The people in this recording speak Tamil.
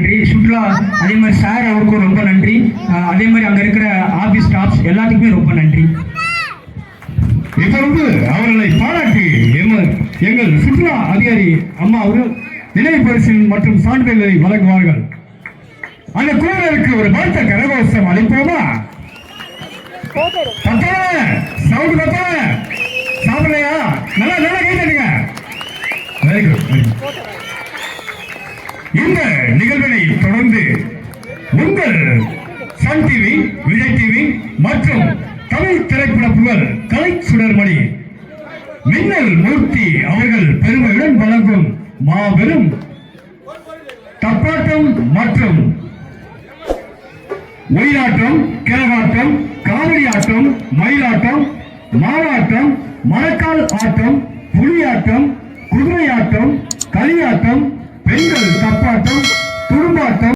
நன்றி. சுற்றுலா அதே மாதிரி சார் அவருக்கும் ரொம்ப நன்றி. அதே மாதிரி அங்கே இருக்கிற ஆஃபீஸ் ஸ்டாஃப்ஸ் எல்லாத்துக்குமே ரொம்ப நன்றி. இப்பொழுது அவர்களை பாராட்டி எங்கள் சுற்றுலா அதிகாரி அம்மா அவர்கள் நினைவு மற்றும் சான்றிதழ்களை வழங்குவார்கள். அந்த குழுவினருக்கு ஒரு பலத்த கரகோஷம் அளிப்போமா? சவுண்ட் சாப்பிடலையா? நல்லா நல்லா கை தட்டுங்க வெரி குட் இந்த நிகழ்வினை தொடர்ந்து உங்கள் சன் டிவி விஜய் டிவி மற்றும் தமிழ் திரைப்பட புகழ் கலை சுடர்மணி மின்னல் மூர்த்தி அவர்கள் பெருமையுடன் வழங்கும் மாபெரும் தப்பாட்டம் மற்றும் ஒயிலாட்டம் கிழவாட்டம் காவிரி ஆட்டம் மயிலாட்டம் மாவாட்டம் மரக்கால் ஆட்டம் புலியாட்டம் குதிரையாட்டம் களியாட்டம் பெண்கள் தப்பாட்டம்